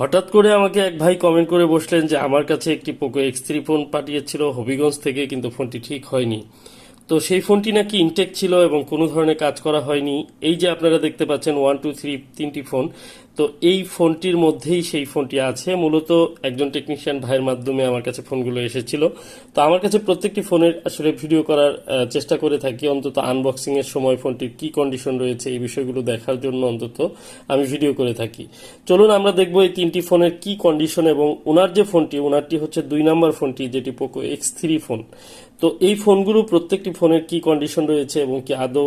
হঠাৎ করে আমাকে এক ভাই কমেন্ট করে বসলেন যে, আমার কাছে একটি পোকো এক্স থ্রি ফোন পাঠিয়েছিল হবিগঞ্জ থেকে, কিন্তু ফোনটি ঠিক হয়নি। তো সেই ফোনটি নাকি ইনটেক ছিল এবং কোনো ধরনের কাজ করা হয়নি। এই যে আপনারা দেখতে পাচ্ছেন ওয়ান টু থ্রি তিনটি ফোন তো এই ফোনটির মধ্যেই সেই ফোনটি আছে। মূলত একজন টেকনিশিয়ান ভাইয়ের মাধ্যমে আমার কাছে ফোনগুলো এসেছিল। তো আমার কাছে প্রত্যেকটি ফোনের আসলে ভিডিও করার চেষ্টা করে থাকি। অন্তত আনবক্সিং এর সময় ফোনটির কি কন্ডিশন রয়েছে এই বিষয়গুলো দেখার জন্য অন্তত আমি ভিডিও করে থাকি। চলুন আমরা দেখব এই তিনটি ফোনের কি কন্ডিশন এবং ওনার যে ফোনটি, ওনারটি হচ্ছে দুই নাম্বার ফোনটি, যেটি পোকো এক্স থ্রি ফোন। তো এই ফোনগুলো প্রত্যেকটি ফোনের কি কন্ডিশন রয়েছে এবং কি আদৌ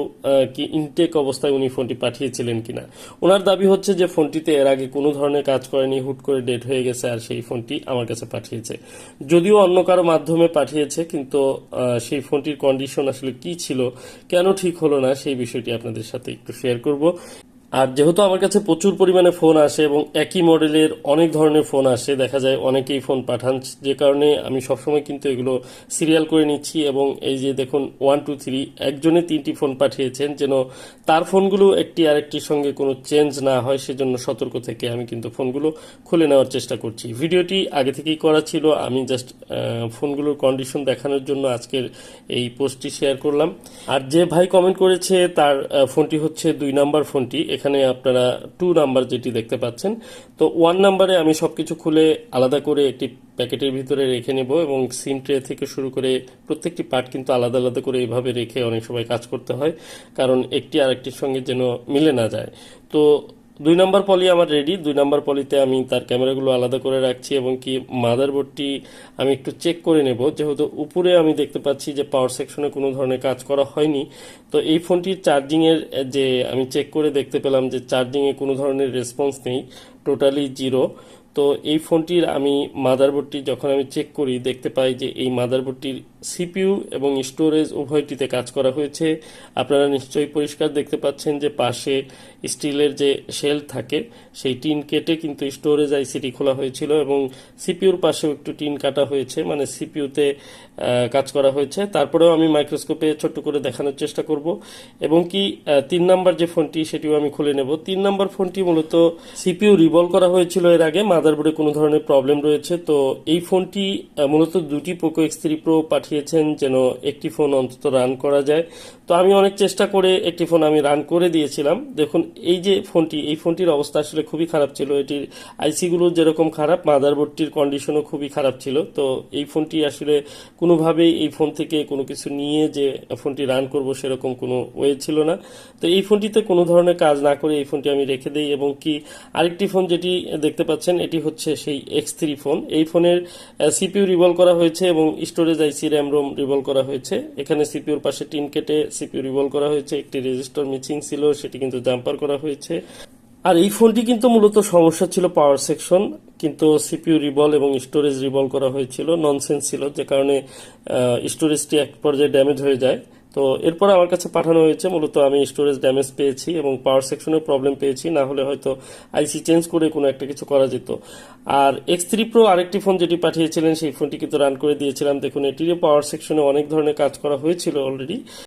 কি ইনটেক অবস্থায় উনি ফোনটি পাঠিয়েছিলেন কিনা? ওনার দাবি হচ্ছে যে ফোনটিতে এর আগে কোনো ধরনের কাজ করেনি, হুট করে ডেট হয়ে গেছে আর সেই ফোনটি আমার কাছে পাঠিয়েছে। যদিও অন্য কারও মাধ্যমে পাঠিয়েছে, কিন্তু সেই ফোনটির কন্ডিশন আসলে কি ছিল, কেন ঠিক হলো না, সেই বিষয়টি আপনাদের সাথে একটু শেয়ার করব। আর যেহেতু আমার কাছে প্রচুর পরিমাণে ফোন আসে এবং একই মডেলের অনেক ধরনের ফোন আসে, দেখা যায় অনেকেই ফোন পাঠান, যে কারণে আমি সবসময় কিন্তু এগুলো সিরিয়াল করে নিচ্ছি এবং এই যে দেখুন ওয়ান টু থ্রি একজনে তিনটি ফোন পাঠিয়েছেন যেন তার ফোনগুলো একটি আরেকটির সঙ্গে কোনো চেঞ্জ না হয়, সেজন্য সতর্ক থেকে আমি কিন্তু ফোনগুলো খুলে নেওয়ার চেষ্টা করছি। ভিডিওটি আগে থেকেই করা ছিল, আমি জাস্ট ফোনগুলোর কন্ডিশন দেখানোর জন্য আজকের এই পোস্টটি শেয়ার করলাম। আর যে ভাই কমেন্ট করেছে, তার ফোনটি হচ্ছে দুই নাম্বার ফোনটি এখানে আপনারা টু নাম্বার যেটি দেখতে পাচ্ছেন। তো ওয়ান নাম্বারে আমি সব কিছু খুলে আলাদা করে একটি প্যাকেটের ভিতরে রেখে নেব এবং সিম ট্রে থেকে শুরু করে প্রত্যেকটি পার্ট কিন্তু আলাদা আলাদা করে এইভাবে রেখে অনেক সময় কাজ করতে হয়, কারণ একটি আরেকটির সঙ্গে যেন মিলে না যায়। তো দুই নম্বর পলি আমার রেডি দুই নম্বর পলিতে আমি তার ক্যামেরাগুলো আলাদা করে রাখছি এবং কি মাদারবোর্ডটি আমি একটু চেক করে নেব। যেহেতু উপরে আমি দেখতে পাচ্ছি যে পাওয়ার সেকশনে কোনো ধরনের কাজ করা হয়নি। তো এই ফোনটির চার্জিংয়ের যে আমি চেক করে দেখতে পেলাম যে চার্জিংয়ে কোনো ধরনের রেসপন্স নেই টোটালি জিরো তো এই ফোনটির আমি মাদারবোর্ডটি যখন আমি চেক করি, দেখতে পাই যে এই মাদারবোর্ডটির সিপিইউ এবং স্টোরেজ উভয়টিতে কাজ করা হয়েছে। আপনারা নিশ্চয়ই পরিষ্কার দেখতে পাচ্ছেন যে পাশে স্টিলের যে শেল থাকে, সেই টিন কেটে কিন্তু স্টোরেজ আইসিটি খোলা হয়েছিল এবং সিপিইউর পাশেও একটু টিন কাটা হয়েছে মানে সিপিইউতে কাজ করা হয়েছে। তারপরেও আমি মাইক্রোস্কোপে ছোট্ট করে দেখানোর চেষ্টা করব। এবং কি তিন নাম্বার যে ফোনটি, সেটিও আমি খুলে নেব। তিন নাম্বার ফোনটি মূলত সিপিইউ রিভলভ করা হয়েছিল এর আগে মাদারবোর্ডে কোনো ধরনের প্রবলেম রয়েছে, তো এই ফোনটি মূলত দুটি পোকো এক্স থ্রি প্রো পাঠিয়েছেন যেন একটি ফোন অন্তত রান করা যায়। তো আমি অনেক চেষ্টা করে একটি ফোন আমি রান করে দিয়েছিলাম। দেখুন, এই যে ফোনটি, এই ফোনটির অবস্থা আসলে খুবই খারাপ ছিল। এটির আইসিগুলো যেরকম খারাপ, মাদারবোর্ডটির কন্ডিশনও খুবই খারাপ ছিল। তো এই ফোনটি আসলে কোনোভাবেই এই ফোন থেকে কোনো কিছু নিয়ে যে ফোনটি রান করব সেরকম কোনো ওয়ে ছিল না। তো এই ফোনটিতে কোনো ধরনের কাজ না করে এই ফোনটি আমি রেখে দিই এবং কি আরেকটি ফোন যেটি দেখতে পাচ্ছেন এটি হচ্ছে সেই এক্স থ্রি ফোন এই ফোনের সিপিউ রিভলভ করা হয়েছে এবং স্টোরেজ আইসি র্যাম রোম রিভল করা হয়েছে। এখানে সিপিউর পাশে টিন কেটে সিপিইউ রিভল করা হয়েছে। একটি রেজিস্টার মিসিং ছিল, সেটি কিন্তু জাম্পার করা হয়েছে। আর এই ফোনটি কিন্তু মূলত সমস্যা ছিল পাওয়ার সেকশন কিন্তু সিপিইউ রিবল এবং স্টোরেজ রিভল করা হয়েছিল। ননসেন্স ছিল, যে কারণে স্টোরেজটি এক পর্যায়ে ড্যামেজ হয়ে যায়। তো এরপর আমার কাছে পাঠানো হয়েছে, মূলত আমি স্টোরেজ ড্যামেজ পেয়েছি এবং পাওয়ার সেকশনের প্রবলেম পেয়েছি, না হলে হয়তো আইসি চেঞ্জ করে কোনো একটা কিছু করা যেত। আর এক্স থ্রি প্রো আরেকটি ফোন যেটি পাঠিয়েছিলেন, সেই ফোনটি কিন্তু রান করে দিয়েছিলাম। দেখুন, এটিরও পাওয়ার সেকশনে অনেক ধরনের কাজ করা হয়েছিল অলরেডি